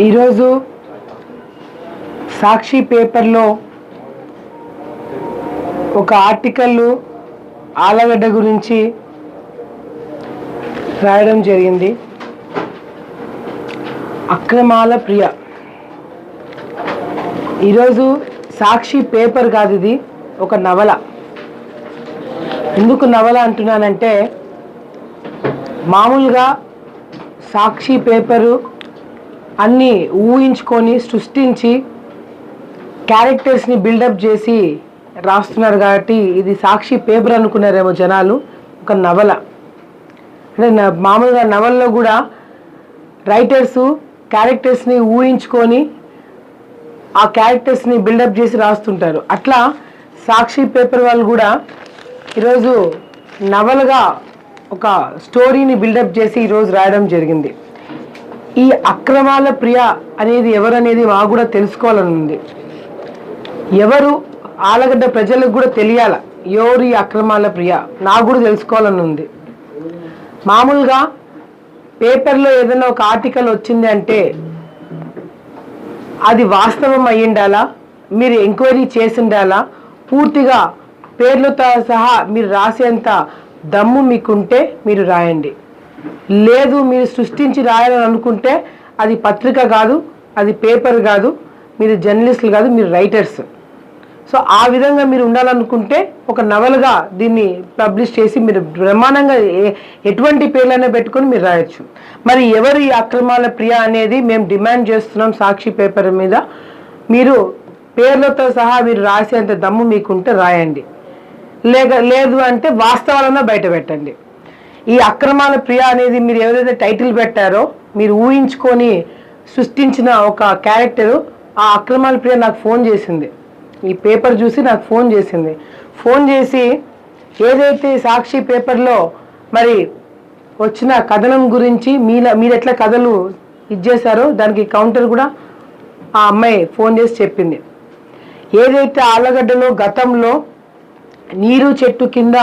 ఈరోజు సాక్షి పేపర్లో ఒక ఆర్టికల్ ఆలగడ్డ గురించి రాయడం జరిగింది. అక్రమాల ప్రియ. ఈరోజు సాక్షి పేపర్ కాదు ఇది ఒక నవల. ఎందుకు నవల అంటున్నానంటే మామూలుగా సాక్షి పేపరు అన్నీ ఊహించుకొని సృష్టించి క్యారెక్టర్స్ని బిల్డప్ చేసి రాస్తున్నారు కాబట్టి ఇది సాక్షి పేపర్ అనుకున్నారేమో జనాలు ఒక నవల. అంటే మామూలుగా నవల్లో కూడా రైటర్స్ క్యారెక్టర్స్ని ఊహించుకొని ఆ క్యారెక్టర్స్ని బిల్డప్ చేసి రాస్తుంటారు. అట్లా సాక్షి పేపర్ వాళ్ళు కూడా ఈరోజు నవలగా ఒక స్టోరీని బిల్డప్ చేసి ఈరోజు రాయడం జరిగింది. ఈ అక్రమాల ప్రియ అనేది ఎవరనేది మాకు కూడా తెలుసుకోవాలని ఉంది. ఎవరు ఆలగడ్డ ప్రజలకు కూడా తెలియాల ఎవరు ఈ అక్రమాల ప్రియ నాకు కూడా తెలుసుకోవాలని ఉంది. మామూలుగా పేపర్లో ఏదైనా ఒక ఆర్టికల్ వచ్చింది అంటే అది వాస్తవం అయ్యిండాలా? మీరు ఎంక్వైరీ చేసిండాలా? పూర్తిగా పేర్లతో సహా మీరు రాసేంత దమ్ము మీకుంటే మీరు రాయండి. లేదు మీరు సృష్టించి రాయాలని అనుకుంటే అది పత్రిక కాదు అది పేపర్ కాదు మీరు జర్నలిస్టులు కాదు మీరు రైటర్స్. సో ఆ విధంగా మీరు ఉండాలనుకుంటే ఒక నవల్గా దీన్ని పబ్లిష్ చేసి మీరు బ్రహ్మాండంగా ఎటువంటి పేర్లైనా పెట్టుకొని మీరు రాయొచ్చు. మరి ఎవరు ఈ అక్రమాల ప్రియ అనేది మేము డిమాండ్ చేస్తున్నాం సాక్షి పేపర్ మీద. మీరు పేర్లతో సహా మీరు రాసేంత దమ్ము మీకుంటే రాయండి. లేక లేదు అంటే వాస్తవాలన్నా బయట పెట్టండి. ఈ అక్రమాల ప్రియ అనేది మీరు ఎవరైతే టైటిల్ పెట్టారో మీరు ఊహించుకొని సృష్టించిన ఒక క్యారెక్టరు ఆ అక్రమాల ప్రియ నాకు ఫోన్ చేసింది. ఈ పేపర్ చూసి నాకు ఫోన్ చేసింది. ఫోన్ చేసి ఏదైతే సాక్షి పేపర్లో మరి వచ్చిన కథనం గురించి మీల మీరు ఎట్లా కథలు ఇచ్చేసారో దానికి కౌంటర్ కూడా ఆ అమ్మాయి ఫోన్ చేసి చెప్పింది. ఏదైతే ఆలగడ్డలో గతంలో నీరు చెట్టు కింద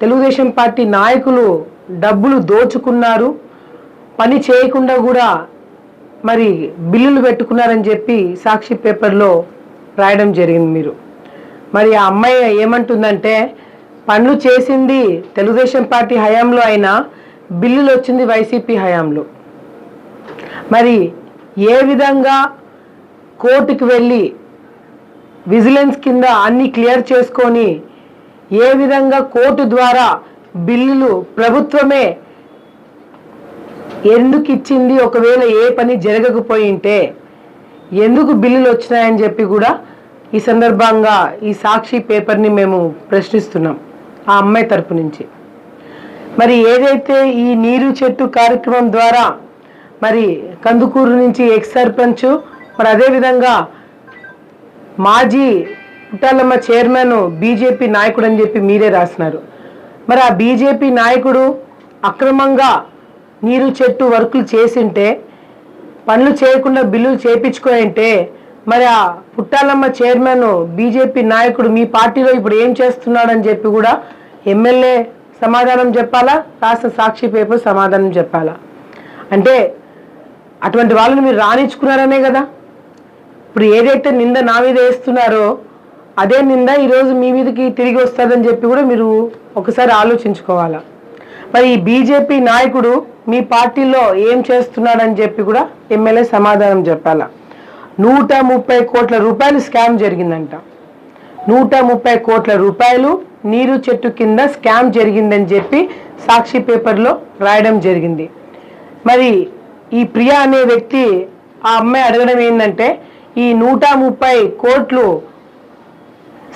తెలుగుదేశం పార్టీ నాయకులు డబ్బులు దోచుకున్నారు పని చేయకుండా కూడా మరి బిల్లులు పెట్టుకున్నారని చెప్పి సాక్షి పేపర్లో రాయడం జరిగింది మీరు. మరి ఆ అమ్మాయి ఏమంటుందంటే పనులు చేసింది తెలుగుదేశం పార్టీ హయాంలో అయినా బిల్లులు వచ్చింది వైసీపీ హయాంలో. మరి ఏ విధంగా కోర్టుకు వెళ్ళి విజిలెన్స్ కింద అన్ని క్లియర్ చేసుకొని ఏ విధంగా కోర్టు ద్వారా బిల్లులు ప్రభుత్వమే ఎందుకు ఇచ్చింది ఒకవేళ ఏ పని జరగకపోయి ఉంటే ఎందుకు బిల్లులు వచ్చినాయని చెప్పి కూడా ఈ సందర్భంగా ఈ సాక్షి పేపర్ని మేము ప్రశ్నిస్తున్నాం ఆ అమ్మాయి తరపు నుంచి. మరి ఏదైతే ఈ నీరు చెట్టు కార్యక్రమం ద్వారా మరి కందుకూరు నుంచి ఎక్స్ సర్పంచ్ మరి అదేవిధంగా మాజీ పుట్టాలమ్మ చైర్మన్ బీజేపీ నాయకుడు అని చెప్పి మీరే రాసినారు. మరి ఆ బీజేపీ నాయకుడు అక్రమంగా నీరు చెట్టు వర్కులు చేసింటే పనులు చేయకుండా బిల్లులు చేపించుకోయంటే మరి ఆ పుట్టాలమ్మ చైర్మన్ బీజేపీ నాయకుడు మీ పార్టీలో ఇప్పుడు ఏం చేస్తున్నాడని చెప్పి కూడా ఎమ్మెల్యే సమాధానం చెప్పాలా? రాష్ట్ర సాక్షి పేపర్ సమాధానం చెప్పాలా? అంటే అటువంటి వాళ్ళని మీరు రాణించుకున్నారనే కదా. ఇప్పుడు ఏదైతే నింద నా మీద వేస్తున్నారో అదే నింద ఈరోజు మీ మీదకి తిరిగి వస్తుందని చెప్పి కూడా మీరు ఒకసారి ఆలోచించుకోవాలా. మరి ఈ బీజేపీ నాయకుడు మీ పార్టీలో ఏం చేస్తున్నాడని చెప్పి కూడా ఎమ్మెల్యే సమాధానం చెప్పాలా. నూట ముప్పై కోట్ల రూపాయలు స్కామ్ జరిగిందంట. నూట ముప్పై కోట్ల రూపాయలు నీరు చెట్టు కింద స్కామ్ జరిగిందని చెప్పి సాక్షి పేపర్లో రాయడం జరిగింది. మరి ఈ ప్రియా అనే వ్యక్తి ఆ అమ్మాయి అడగడం ఏంటంటే ఈ నూట ముప్పై కోట్లు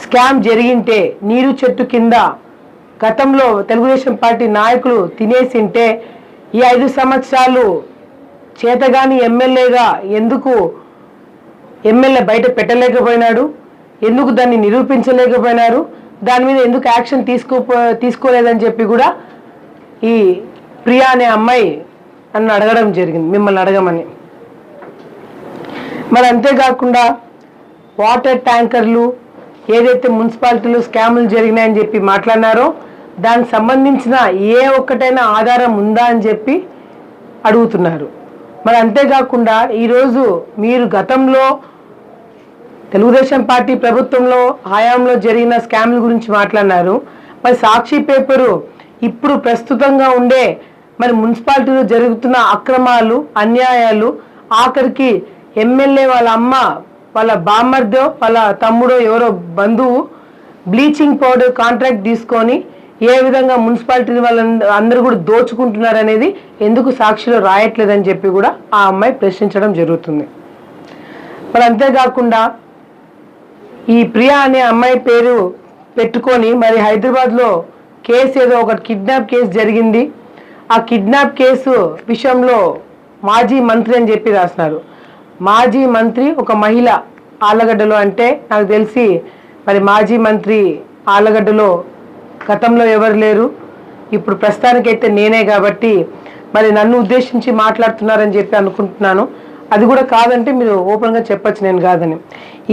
స్కామ్ జరిగింటే నీరు చెట్టు కింద గతంలో తెలుగుదేశం పార్టీ నాయకులు తినేసింటే ఈ ఐదు సంవత్సరాలు చేతగాని ఎమ్మెల్యేగా ఎందుకు ఎమ్మెల్యే బయట పెట్టలేకపోయినాడు? ఎందుకు దాన్ని నిరూపించలేకపోయినారు? దాని మీద ఎందుకు యాక్షన్ తీసుకో తీసుకోలేదని చెప్పి కూడా ఈ ప్రియా అనే అమ్మాయి నన్ను అడగడం జరిగింది మిమ్మల్ని అడగమని. మరి అంతేకాకుండా వాటర్ ట్యాంకర్లు ఏదైతే మున్సిపాలిటీలో స్కాములు జరిగినాయని చెప్పి మాట్లాడినారో దానికి సంబంధించిన ఏ ఒక్కటైనా ఆధారం ఉందా అని చెప్పి అడుగుతున్నారు. మరి అంతేకాకుండా ఈరోజు మీరు గతంలో తెలుగుదేశం పార్టీ ప్రభుత్వంలో హయాంలో జరిగిన స్కామ్ల గురించి మాట్లాడినారు. మరి సాక్షి పేపరు ఇప్పుడు ప్రస్తుతంగా ఉండే మరి మున్సిపాలిటీలో జరుగుతున్న అక్రమాలు అన్యాయాలు ఆఖరికి ఎమ్మెల్యే వాళ్ళ అమ్మ వాళ్ళ బామ్మర్దో వాళ్ళ తమ్ముడో ఎవరో బంధువు బ్లీచింగ్ పౌడర్ కాంట్రాక్ట్ తీసుకొని ఏ విధంగా మున్సిపాలిటీ వాళ్ళ అందరూ కూడా దోచుకుంటున్నారు అనేది ఎందుకు సాక్షిలో రాయట్లేదని చెప్పి కూడా ఆ అమ్మాయి ప్రశ్నించడం జరుగుతుంది. మరి అంతేకాకుండా ఈ ప్రియా అనే అమ్మాయి పేరు పెట్టుకొని మరి హైదరాబాద్లో కేసు ఏదో ఒక కిడ్నాప్ కేసు జరిగింది. ఆ కిడ్నాప్ కేసు విషయంలో మాజీ మంత్రి అని చెప్పి రాసినారు. మాజీ మంత్రి ఒక మహిళ ఆళ్ళగడ్డలో అంటే నాకు తెలిసి మరి మాజీ మంత్రి ఆలగడ్డలో గతంలో ఎవరు లేరు. ఇప్పుడు ప్రస్తుతానికైతే నేనే కాబట్టి మరి నన్ను ఉద్దేశించి మాట్లాడుతున్నారని చెప్పి అనుకుంటున్నాను. అది కూడా కాదంటే మీరు ఓపెన్గా చెప్పచ్చు నేను కాదని.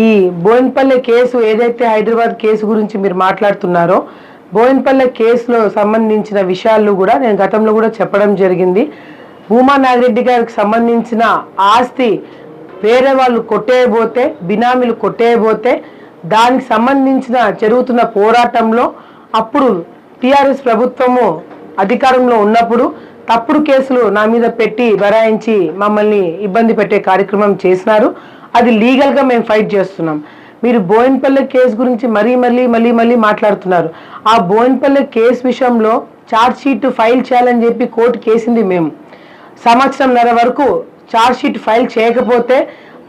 ఈ బోయిన్పల్లె కేసు ఏదైతే హైదరాబాద్ కేసు గురించి మీరు మాట్లాడుతున్నారో బోయిన్పల్లె కేసులో సంబంధించిన విషయాలు కూడా నేను గతంలో కూడా చెప్పడం జరిగింది. భూమా నాగిరెడ్డి గారికి సంబంధించిన ఆస్తి వేరే వాళ్ళు కొట్టేయబోతే బినామీలు కొట్టేయబోతే దానికి సంబంధించిన జరుగుతున్న పోరాటంలో అప్పుడు టీఆర్ఎస్ ప్రభుత్వము అధికారంలో ఉన్నప్పుడు తప్పుడు కేసులు నా మీద పెట్టి బరాయించి మమ్మల్ని ఇబ్బంది పెట్టే కార్యక్రమం చేసినారు. అది లీగల్గా మేము ఫైట్ చేస్తున్నాం. మీరు బోయిన్పల్లె కేసు గురించి మరీ మళ్ళీ మళ్ళీ మళ్ళీ మాట్లాడుతున్నారు. ఆ బోయిన్పల్లె కేసు విషయంలో ఛార్జ్ షీట్ ఫైల్ చేయాలని చెప్పి కోర్టు కేసింది మేము. సంవత్సరంన్నర వరకు షీట్ ఫైల్ చేయకపోతే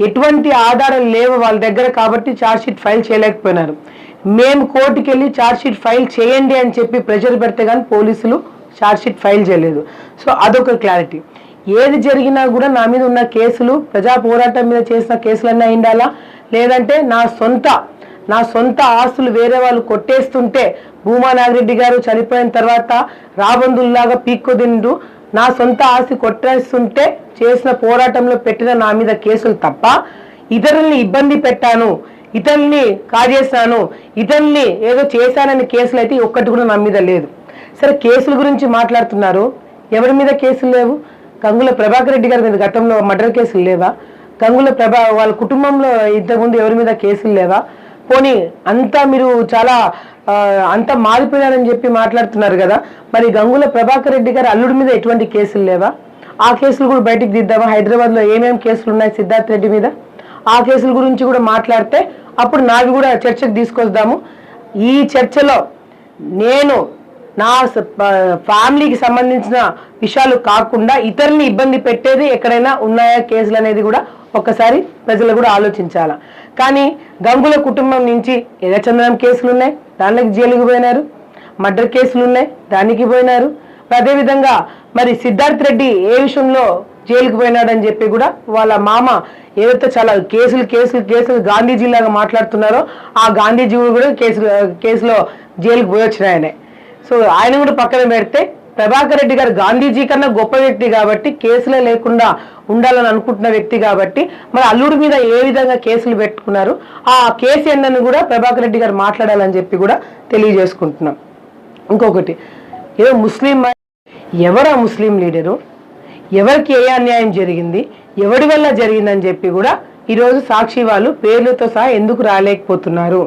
ఎటువంటి ఆధారాలు లేవు వాళ్ళ దగ్గర కాబట్టి ఛార్జ్ షీట్ ఫైల్ చేయలేకపోయినారు. మేము కోర్టుకి వెళ్ళి షీట్ ఫైల్ చేయండి అని చెప్పి ప్రెషర్ పెడితే కానీ పోలీసులు ఛార్జ్ షీట్ ఫైల్ చేయలేదు. సో అదొక క్లారిటీ ఏది జరిగినా కూడా నా మీద ఉన్న కేసులు ప్రజా పోరాటం మీద చేసిన కేసులన్నీ ఉండాలా లేదంటే నా సొంత నా సొంత ఆస్తులు వేరే వాళ్ళు కొట్టేస్తుంటే భూమా నాగిరెడ్డి గారు చనిపోయిన తర్వాత రాబందుల్లాగా పీక్కొదిండు నా సొంత ఆస్తి కొట్టేస్తుంటే చేసిన పోరాటంలో పెట్టిన నా మీద కేసులు తప్ప ఇతరుల్ని ఇబ్బంది పెట్టాను ఇతరుల్ని కాజేశాను ఇతరుల్ని ఏదో చేశానని కేసులు అయితే ఒక్కటి కూడా నా మీద లేదు. సరే కేసుల గురించి మాట్లాడుతున్నారు. ఎవరి మీద కేసులు లేవు? గంగుల ప్రభాకర్ రెడ్డి గారి మీద గతంలో మర్డర్ కేసులు లేవా? గంగుల ప్రభా వాళ్ళ కుటుంబంలో ఇంతకుముందు ఎవరి మీద కేసులు లేవా? పోనీ అంతా మీరు చాలా అంతా మారిపోయారని చెప్పి మాట్లాడుతున్నారు కదా. మరి గంగుల ప్రభాకర్ రెడ్డి గారి అల్లుడి మీద ఎటువంటి కేసులు లేవా? ఆ కేసులు కూడా బయటికి దిద్దామా? హైదరాబాద్లో ఏమేమి కేసులు ఉన్నాయి సిద్ధార్థ్ రెడ్డి మీద? ఆ కేసుల గురించి కూడా మాట్లాడితే అప్పుడు నావి కూడా చర్చకు తీసుకొద్దాము. ఈ చర్చలో నేను నా స- ఫ్యామిలీకి సంబంధించిన విషయాలు కాకుండా ఇతరుల్ని ఇబ్బంది పెట్టేది ఎక్కడైనా ఉన్నాయా కేసులు అనేది కూడా ఒక్కసారి ప్రజలు కూడా ఆలోచించాల? కానీ గంగుల కుటుంబం నుంచి ఎర్రచందనం కేసులు ఉన్నాయి దానికి జైలుకి పోయినారు. మర్డర్ కేసులు ఉన్నాయి దానికి పోయినారు. అదేవిధంగా మరి సిద్ధార్థ్ రెడ్డి ఏ విషయంలో జైలుకి పోయినాడని చెప్పి కూడా వాళ్ళ మామ ఏదైతే చాలా కేసులు కేసులు కేసులు గాంధీజీలాగా మాట్లాడుతున్నారో ఆ గాంధీజీ కూడా కేసులు కేసులో జైలుకి పోయొచ్చిన ఆయనే సో ఆయన కూడా పక్కన పెడితే ప్రభాకర్ రెడ్డి గారు గాంధీజీ కన్నా గొప్ప వ్యక్తి కాబట్టి కేసులే లేకుండా ఉండాలని అనుకుంటున్న వ్యక్తి కాబట్టి మరి అల్లుడి మీద ఏ విధంగా కేసులు పెట్టుకున్నారు? ఆ కేసు ఏందని కూడా ప్రభాకర్ రెడ్డి గారు మాట్లాడాలని చెప్పి కూడా తెలియజేసుకుంటున్నాం. ఇంకొకటి ఏదో ముస్లిం ఎవరా ముస్లిం లీడరు? ఎవరికి ఏ అన్యాయం జరిగింది? ఎవడి వల్ల జరిగిందని చెప్పి కూడా ఈరోజు సాక్షి వాళ్ళు పేర్లతో సహా ఎందుకు రాలేకపోతున్నారు?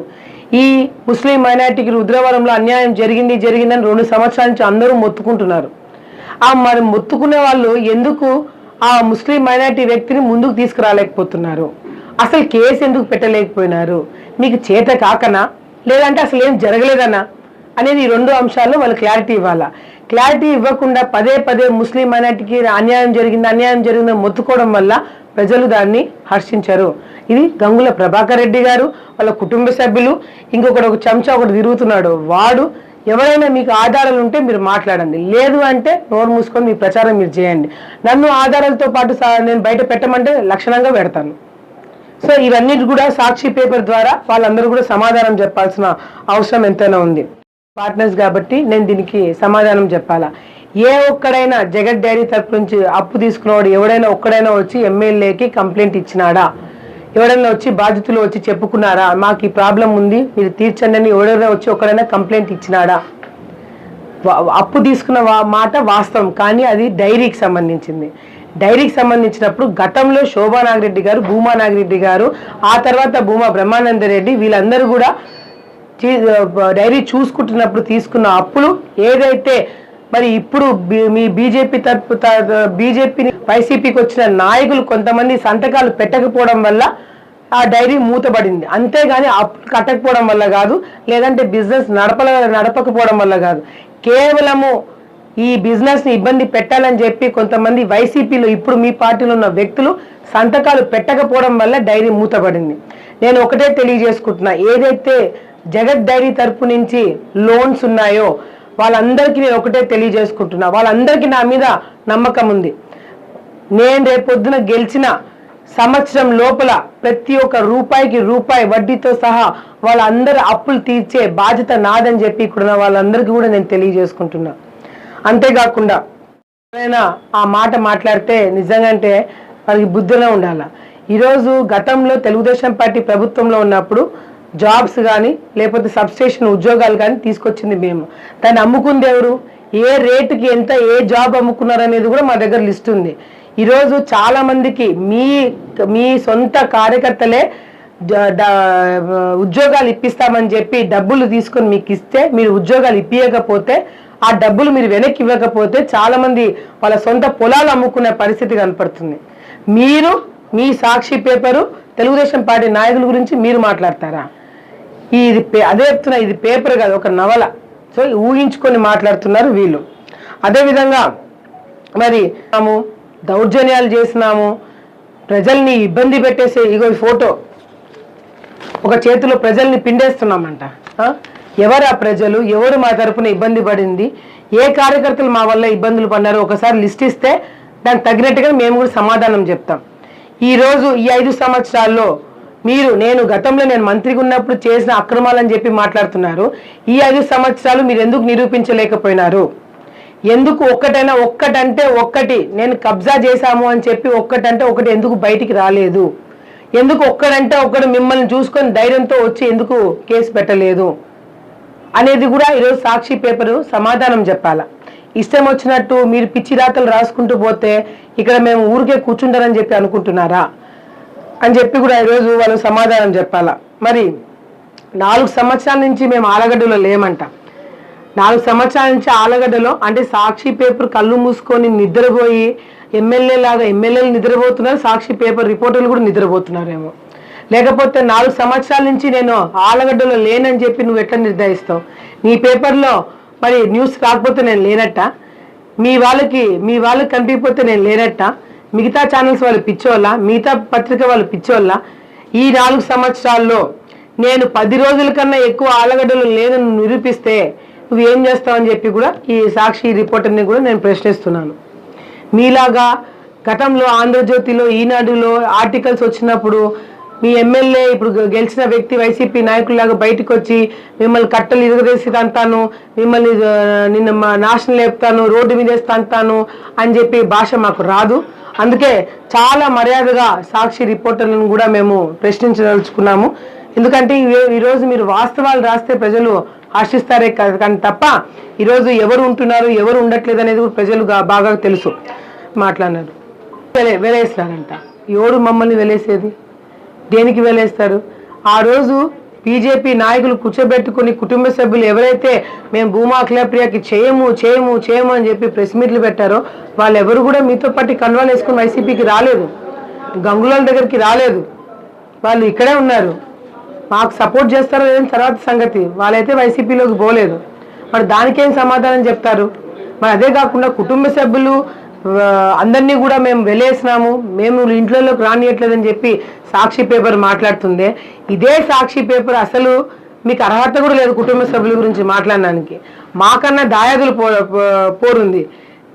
ఈ ముస్లిం మైనార్టీకి రుద్రవరంలో అన్యాయం జరిగింది జరిగిందని రెండు సంవత్సరాల నుంచి అందరూ మొత్తుకుంటున్నారు. ఆ మరి మొత్తుకునే వాళ్ళు ఎందుకు ఆ ముస్లిం మైనార్టీ వ్యక్తిని ముందుకు తీసుకురాలేకపోతున్నారు? అసలు కేసు ఎందుకు పెట్టలేకపోయినారు? మీకు చేత కాకనా? లేదంటే అసలు ఏం జరగలేదనా? అనేది ఈ రెండు అంశాల్లో వాళ్ళు క్లారిటీ ఇవ్వాలా? క్లారిటీ ఇవ్వకుండా పదే పదే ముస్లిం మైనార్టీకి అన్యాయం జరిగింది అన్యాయం జరిగిందని మొత్తుకోవడం వల్ల ప్రజలు దాన్ని హర్షించారు. ఇది గంగుల ప్రభాకర్ రెడ్డి గారు వాళ్ళ కుటుంబ సభ్యులు ఇంకొకటి ఒక చెంచా ఒకటి తిరుగుతున్నాడు. వాడు ఎవరైనా మీకు ఆధారాలు ఉంటే మీరు మాట్లాడండి. లేదు అంటే నోరు మూసుకొని మీ ప్రచారం మీరు చేయండి. నన్ను ఆధారాలతో పాటు నేను బయట పెట్టమంటే లక్షణంగా పెడతాను. సో ఇవన్నీ కూడా సాక్షి పేపర్ ద్వారా వాళ్ళందరూ కూడా సమాధానం చెప్పాల్సిన అవసరం ఎంతైనా ఉంది. పార్ట్నర్స్ కాబట్టి నేను దీనికి సమాధానం చెప్పాలా? ఏ ఒక్కడైనా జగన్ డైరీ తరపు నుంచి అప్పు తీసుకున్నవాడు ఎవడైనా ఒక్కడైనా వచ్చి ఎమ్మెల్యేకి కంప్లైంట్ ఇచ్చినాడా? ఎవడైనా వచ్చి బాధితులు వచ్చి చెప్పుకున్నారా? మాకు ఈ ప్రాబ్లం ఉంది మీరు తీర్చండి అని ఎవడైనా వచ్చి ఒక్కడైనా కంప్లైంట్ ఇచ్చినాడా? అప్పు తీసుకున్న వా- మాట వాస్తవం కానీ అది డైరీకి సంబంధించింది. డైరీకి సంబంధించినప్పుడు గతంలో శోభా నాగిరెడ్డి గారు భూమా నాగిరెడ్డి గారు ఆ తర్వాత భూమా బ్రహ్మానంద రెడ్డి వీళ్ళందరూ కూడా డైరీ చూసుకుంటున్నప్పుడు తీసుకున్న అప్పులు ఏదైతే మరి ఇప్పుడు బి- మీ బీజేపీ తరపు బీజేపీని వైసీపీకి వచ్చిన నాయకులు కొంతమంది సంతకాలు పెట్టకపోవడం వల్ల ఆ డైరీ మూతబడింది. అంతేగాని అప్పులు కట్టకపోవడం వల్ల కాదు లేదంటే బిజినెస్ నడపల నడపకపోవడం వల్ల కాదు. కేవలము ఈ బిజినెస్ని ఇబ్బంది పెట్టాలని చెప్పి కొంతమంది వైసీపీలో ఇప్పుడు మీ పార్టీలో ఉన్న వ్యక్తులు సంతకాలు పెట్టకపోవడం వల్ల డైరీ మూతబడింది. నేను ఒకటే తెలియజేసుకుంటున్నా. ఏదైతే జగత్ డైరీ తరపు నుంచి లోన్స్ ఉన్నాయో వాళ్ళందరికీ నేను ఒకటే తెలియజేసుకుంటున్నా. వాళ్ళందరికీ నా మీద నమ్మకం ఉంది. నేను రేపొద్దున గెలిచిన సంవత్సరం లోపల ప్రతి ఒక్క రూపాయికి రూపాయి వడ్డీతో సహా వాళ్ళందరి అప్పులు తీర్చే బాధ్యత నాదని చెప్పి ఇక్కడ వాళ్ళందరికీ కూడా నేను తెలియజేసుకుంటున్నా. అంతేకాకుండా ఎవరైనా ఆ మాట మాట్లాడితే నిజంగా అంటే వాళ్ళకి బుద్ధిలో ఉండాల. ఈరోజు గతంలో తెలుగుదేశం పార్టీ ప్రభుత్వంలో ఉన్నప్పుడు జాబ్స్ కానీ లేకపోతే సబ్స్టేషన్ ఉద్యోగాలు కానీ తీసుకొచ్చింది మేము. దాన్ని అమ్ముకుంది ఎవరు? ఏ రేటుకి ఎంత ఏ జాబ్ అమ్ముకున్నారు అనేది కూడా మా దగ్గర లిస్ట్ ఉంది. ఈరోజు చాలామందికి మీ మీ సొంత కార్యకర్తలే ఉద్యోగాలు ఇప్పిస్తామని చెప్పి డబ్బులు తీసుకొని మీకు ఇస్తే మీరు ఉద్యోగాలు ఇప్పియకపోతే ఆ డబ్బులు మీరు వెనక్కి ఇవ్వకపోతే చాలామంది వాళ్ళ సొంత పొలాలు అమ్ముకునే పరిస్థితి కనపడుతుంది. మీరు మీ సాక్షి పేపరు తెలుగుదేశం పార్టీ నాయకుల గురించి మీరు మాట్లాడతారా? ఇది పే- అదే చెప్తున్నా ఇది పేపర్ కాదు ఒక నవల. సో ఊహించుకొని మాట్లాడుతున్నారు వీళ్ళు. అదేవిధంగా మరి మనము దౌర్జన్యాలు చేసినాము ప్రజల్ని ఇబ్బంది పెట్టేసే ఇగో ఈ ఫోటో. ఒక చేతిలో ప్రజల్ని పిండేస్తున్నామంట. ఎవరు ఆ ప్రజలు? ఎవరు మా తరపున ఇబ్బంది పడింది? ఏ కార్యకర్తలు మా వల్ల ఇబ్బందులు పడినారో ఒకసారి లిస్ట్ ఇస్తే దానికి తగినట్టుగా మేము కూడా సమాధానం చెప్తాం. ఈరోజు ఈ ఐదు సంవత్సరాల్లో మీరు నేను గతంలో నేను మంత్రిగా ఉన్నప్పుడు చేసిన అక్రమాలని చెప్పి మాట్లాడుతున్నారు. ఈ ఐదు సంవత్సరాలు మీరు ఎందుకు నిరూపించలేకపోయినారు? ఎందుకు ఒక్కటైనా ఒక్కటంటే ఒక్కటి నేను కబ్జా చేశాము అని చెప్పి ఒక్కటంటే ఒకటి ఎందుకు బయటికి రాలేదు? ఎందుకు ఒక్కడంటే ఒక్కడు మిమ్మల్ని చూసుకొని ధైర్యంతో వచ్చి ఎందుకు కేసు పెట్టలేదు? అనేది కూడా ఈరోజు సాక్షి పేపరు సమాధానం చెప్పాల? ఇష్టం వచ్చినట్టు మీరు పిచ్చి రాతలు రాసుకుంటూ పోతే ఇక్కడ మేము ఊరికే కూర్చుంటారని చెప్పి అనుకుంటున్నారా? అని చెప్పి కూడా ఈరోజు వాళ్ళు సమాధానం చెప్పాలా? మరి నాలుగు సంవత్సరాల నుంచి మేము ఆలగడ్డలో లేమంట. నాలుగు సంవత్సరాల నుంచి ఆలగడ్డలో అంటే సాక్షి పేపర్ కళ్ళు మూసుకొని నిద్రపోయి ఎమ్మెల్యే లాగా ఎమ్మెల్యేలు నిద్రపోతున్నారు సాక్షి పేపర్ రిపోర్టర్లు కూడా నిద్రపోతున్నారేమో. లేకపోతే నాలుగు సంవత్సరాల నుంచి నేను ఆలగడ్డలో లేనని చెప్పి నువ్వు ఎట్లా నిర్ణయిస్తావు నీ పేపర్లో మరి న్యూస్ రాకపోతే నేను లేనట్ట? మీ వాళ్ళకి మీ వాళ్ళకి కనిపించకపోతే నేను లేనట్ట? మిగతా ఛానల్స్ వాళ్ళు పిచ్చోళ్ళ మిగతా పత్రిక వాళ్ళు పిచ్చోళ్ళ ఈ నాలుగు సంవత్సరాల్లో నేను పది రోజుల కన్నా ఎక్కువ ఆలగడ్డలు లేదని నిరూపిస్తే నువ్వు ఏం చేస్తావని చెప్పి కూడా ఈ సాక్షి రిపోర్టర్ని కూడా నేను ప్రశ్నిస్తున్నాను. మీలాగా గతంలో ఆంధ్రజ్యోతిలో ఈనాడులో ఆర్టికల్స్ వచ్చినప్పుడు మీ ఎమ్మెల్యే ఇప్పుడు గెలిచిన వ్యక్తి వైసీపీ నాయకుల్లాగా బయటకు వచ్చి మిమ్మల్ని కట్టలు ఇరగదీసి తంతాను మిమ్మల్ని నిన్న మా నాశనం లేపుతాను రోడ్డు మీద వేసి తంతాను అని చెప్పి భాష మాకు రాదు. అందుకే చాలా మర్యాదగా సాక్షి రిపోర్టర్లను కూడా మేము ప్రశ్నించదలుచుకున్నాము. ఎందుకంటే ఈ- ఈరోజు మీరు వాస్తవాలు రాస్తే ప్రజలు ఆశిస్తారే కానీ తప్ప ఈరోజు ఎవరు ఉంటున్నారు ఎవరు ఉండట్లేదు అనేది కూడా ప్రజలు బాగా తెలుసు. మాట్లాడినారు. వెలే వెలేసినారంట ఎవరు మమ్మల్ని వెలేసేది? దేనికి వెళ్ళేస్తారు ఆ రోజు బీజేపీ నాయకులు కూర్చోబెట్టుకుని కుటుంబ సభ్యులు ఎవరైతే మేము భూమా అఖిలప్రియకి చేయము చేయము చేయము అని చెప్పి ప్రెస్ మీట్లు పెట్టారో వాళ్ళు ఎవరు కూడా మీతో పాటు కన్వాల్ వేసుకుని వైసీపీకి రాలేదు. గంగుల దగ్గరికి రాలేదు. వాళ్ళు ఇక్కడే ఉన్నారు. మాకు సపోర్ట్ చేస్తారో లేదని తర్వాత సంగతి. వాళ్ళైతే వైసీపీలోకి పోలేదు. మరి దానికేం సమాధానం చెప్తారు? మరి అదే కాకుండా కుటుంబ సభ్యులు అందరినీ కూడా మేము వెళ్ళేసినాము మేము ఇంట్లోకి రానియట్లేదని చెప్పి సాక్షి పేపర్ మాట్లాడుతుంది. ఇదే సాక్షి పేపర్ అసలు మీకు అర్హత కూడా లేదు కుటుంబ సభ్యుల గురించి మాట్లాడడానికి. మాకన్నా దాయాదులు పో పో- పోరుంది.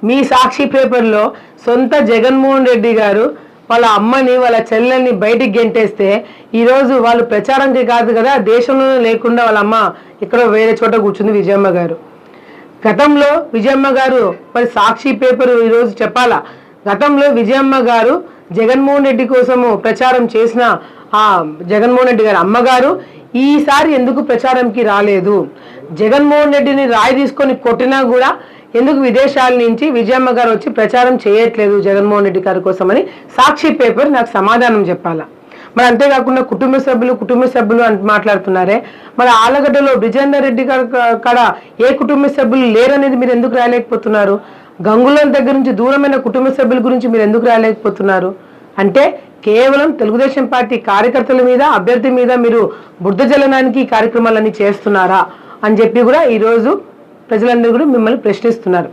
మీ సాక్షి పేపర్లో సొంత జగన్మోహన్ రెడ్డి గారు వాళ్ళ అమ్మని వాళ్ళ చెల్లెల్ని బయటికి గెంటేస్తే ఈరోజు వాళ్ళు ప్రచారంకి కాదు కదా దేశంలోనే లేకుండా వాళ్ళ అమ్మ ఇక్కడ వేరే చోట కూర్చుంది విజయమ్మ గారు. గతంలో విజయమ్మ గారు మరి సాక్షి పేపర్ ఈరోజు చెప్పాలా? గతంలో విజయమ్మ గారు జగన్మోహన్ రెడ్డి కోసము ప్రచారం చేసిన ఆ జగన్మోహన్ రెడ్డి గారి అమ్మగారు ఈసారి ఎందుకు ప్రచారంకి రాలేదు? జగన్మోహన్ రెడ్డిని రాయి తీసుకొని కొట్టినా కూడా ఎందుకు విదేశాల నుంచి విజయమ్మ గారు వచ్చి ప్రచారం చేయట్లేదు జగన్మోహన్ రెడ్డి గారి కోసమని? సాక్షి పేపర్ నాకు సమాధానం చెప్పాలా? మరి అంతేకాకుండా కుటుంబ సభ్యులు కుటుంబ సభ్యులు అని మాట్లాడుతున్నారే. మరి ఆలగడ్డలో బ్రిజేందర్ రెడ్డి గారు కాడ ఏ కుటుంబ సభ్యులు లేరనేది మీరు ఎందుకు రాలేకపోతున్నారు గంగులం దగ్గర నుంచి దూరమైన కుటుంబ సభ్యుల గురించి మీరు ఎందుకు రాలేకపోతున్నారు అంటే కేవలం తెలుగుదేశం పార్టీ కార్యకర్తల మీద అభ్యర్థి మీద మీరు బుద్ధ జలనానికి కార్యక్రమాలన్నీ చేస్తున్నారా? అని చెప్పి కూడా ఈరోజు ప్రజలందరూ కూడా మిమ్మల్ని ప్రశ్నిస్తున్నారు.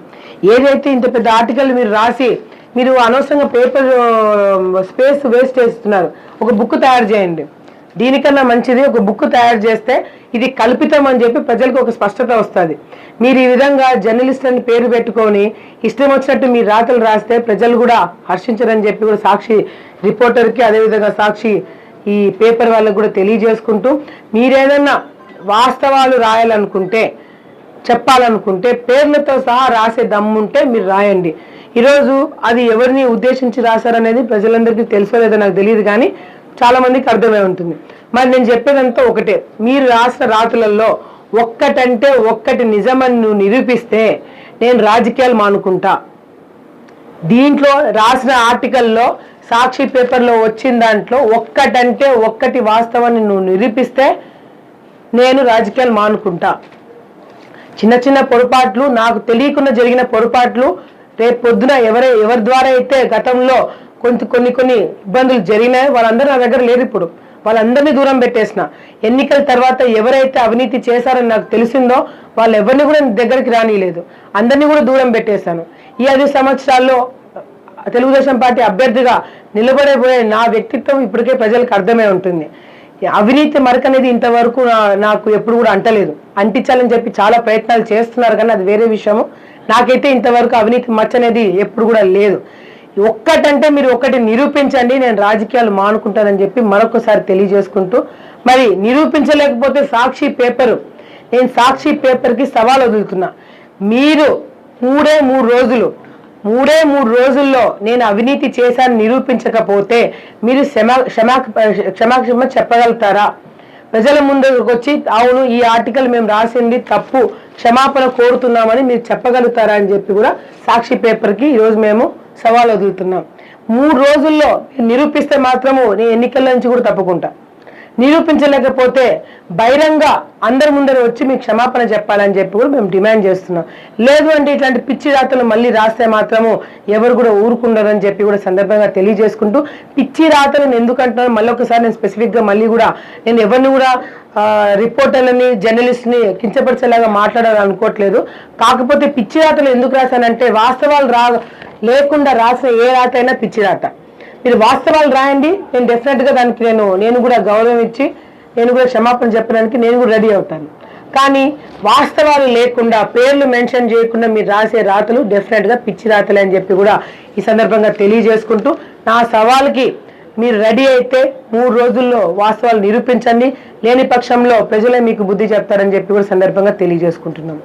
ఏదైతే ఇంత పెద్ద ఆర్టికల్ మీరు రాసి మీరు అనవసరంగా పేపర్ స్పేస్ వేస్ట్ చేస్తున్నారు. ఒక బుక్ తయారు చేయండి. దీనికన్నా మంచిది ఒక బుక్ తయారు చేస్తే ఇది కల్పితం అని చెప్పి ప్రజలకు ఒక స్పష్టత వస్తుంది. మీరు ఈ విధంగా జర్నలిస్ట్ అని పేరు పెట్టుకొని ఇష్టం వచ్చినట్టు మీ రాతలు రాస్తే ప్రజలు కూడా హర్షించరని చెప్పి కూడా సాక్షి రిపోర్టర్కి అదేవిధంగా సాక్షి ఈ పేపర్ వాళ్ళకు కూడా తెలియజేసుకుంటూ మీరేదన్నా వాస్తవాలు రాయాలనుకుంటే చెప్పాలనుకుంటే పేర్లతో సహా రాసే దమ్ముంటే మీరు రాయండి. ఈరోజు అది ఎవరిని ఉద్దేశించి రాశారనేది ప్రజలందరికీ తెలుసో లేదో నాకు తెలియదు కానీ చాలామందికి అర్థమై ఉంటుంది. మరి నేను చెప్పేదంతా ఒకటే. మీరు రాసిన రాతులలో ఒక్కటంటే ఒక్కటి నిజమని నువ్వు నిరూపిస్తే నేను రాజకీయాలు మానుకుంటా. దీంట్లో రాసిన ఆర్టికల్లో సాక్షి పేపర్లో వచ్చిన దాంట్లో ఒక్కటంటే ఒక్కటి వాస్తవాన్ని నువ్వు నిరూపిస్తే నేను రాజకీయాలు మానుకుంటా. చిన్న చిన్న పొరపాట్లు నాకు తెలియకుండా జరిగిన పొరపాట్లు రేపు పొద్దున ఎవరే ఎవరి ద్వారా అయితే గతంలో కొంత కొన్ని కొన్ని ఇబ్బందులు జరిగినాయో వాళ్ళందరూ నా దగ్గర లేరు ఇప్పుడు. వాళ్ళందరినీ దూరం పెట్టేసిన. ఎన్నికల తర్వాత ఎవరైతే అవినీతి చేశారని నాకు తెలిసిందో వాళ్ళు ఎవరిని కూడా దగ్గరికి రానియలేదు. అందరినీ కూడా దూరం పెట్టేశాను. ఈ ఐదు సంవత్సరాల్లో తెలుగుదేశం పార్టీ అభ్యర్థిగా నిలబడబోయే నా వ్యక్తిత్వం ఇప్పటికే ప్రజలకు అర్థమై ఉంటుంది. అవినీతి మరక అనేది ఇంతవరకు నాకు ఎప్పుడు కూడా అంటలేదు. అంటించాలని చెప్పి చాలా ప్రయత్నాలు చేస్తున్నారు కానీ అది వేరే విషయము. నాకైతే ఇంతవరకు అవినీతి మచ్చ అనేది ఎప్పుడు కూడా లేదు. ఒక్కటంటే మీరు ఒక్కటి నిరూపించండి నేను రాజకీయాలు మానుకుంటానని చెప్పి మరొకసారి తెలియజేసుకుంటూ మరి నిరూపించలేకపోతే సాక్షి పేపరు. నేను సాక్షి పేపర్కి సవాల్ వదులుతున్నా. మీరు మూడే మూడు రోజులు మూడే మూడు రోజుల్లో నేను అవినీతి చేశాను నిరూపించకపోతే మీరు క్షమా క్షమా క్షమాక్షమ చెప్పగలుగుతారా? ప్రజల ముందుకు వచ్చి అవును ఈ ఆర్టికల్ మేము రాసింది తప్పు. క్షమాపణ కోరుతున్నామని మీరు చెప్పగలుగుతారా అని చెప్పి కూడా సాక్షి పేపర్కి ఈరోజు మేము సవాల్ వదులుతున్నాం. మూడు రోజుల్లో నిరూపిస్తే మాత్రము నేను ఎన్నికల నుంచి కూడా తప్పుకుంటా నిరూపించలేకపోతే బహిరంగ అందరి ముందర వచ్చి మీకు క్షమాపణ చెప్పాలని చెప్పి కూడా మేము డిమాండ్ చేస్తున్నాం. లేదు అంటే ఇట్లాంటి పిచ్చి రాతలు మళ్ళీ రాస్తే మాత్రము ఎవరు కూడా ఊరుకుండరని చెప్పి కూడా సందర్భంగా తెలియజేసుకుంటూ పిచ్చి రాతలు నేను అంటున్నాను మళ్ళీ ఒకసారి నేను స్పెసిఫిక్గా మళ్ళీ కూడా నేను ఎవరిని కూడా రిపోర్టర్లని జర్నలిస్ట్ని కించపరిచేలాగా మాట్లాడాలని అనుకోవట్లేదు కాకపోతే పిచ్చి రాతలు ఎందుకు రాశానంటే వాస్తవాలు రా లేకుండా రాసిన ఏ రాత అయినా పిచ్చి రాత. మీరు వాస్తవాలు రాయండి. నేను డెఫినెట్గా దానికి నేను నేను కూడా గౌరవం ఇచ్చి నేను కూడా క్షమాపణ చెప్పడానికి నేను కూడా రెడీ అవుతాను. కానీ వాస్తవాలు లేకుండా పేర్లు మెన్షన్ చేయకుండా మీరు రాసే రాతలు డెఫినెట్గా పిచ్చి రాతలే అని చెప్పి కూడా ఈ సందర్భంగా తెలియజేసుకుంటూ నా సవాల్కి మీరు రెడీ అయితే మూడు రోజుల్లో వాస్తవాలు నిరూపించండి. లేని పక్షంలో ప్రజలే మీకు బుద్ధి చెప్తారని చెప్పి కూడా సందర్భంగా తెలియజేసుకుంటున్నాం.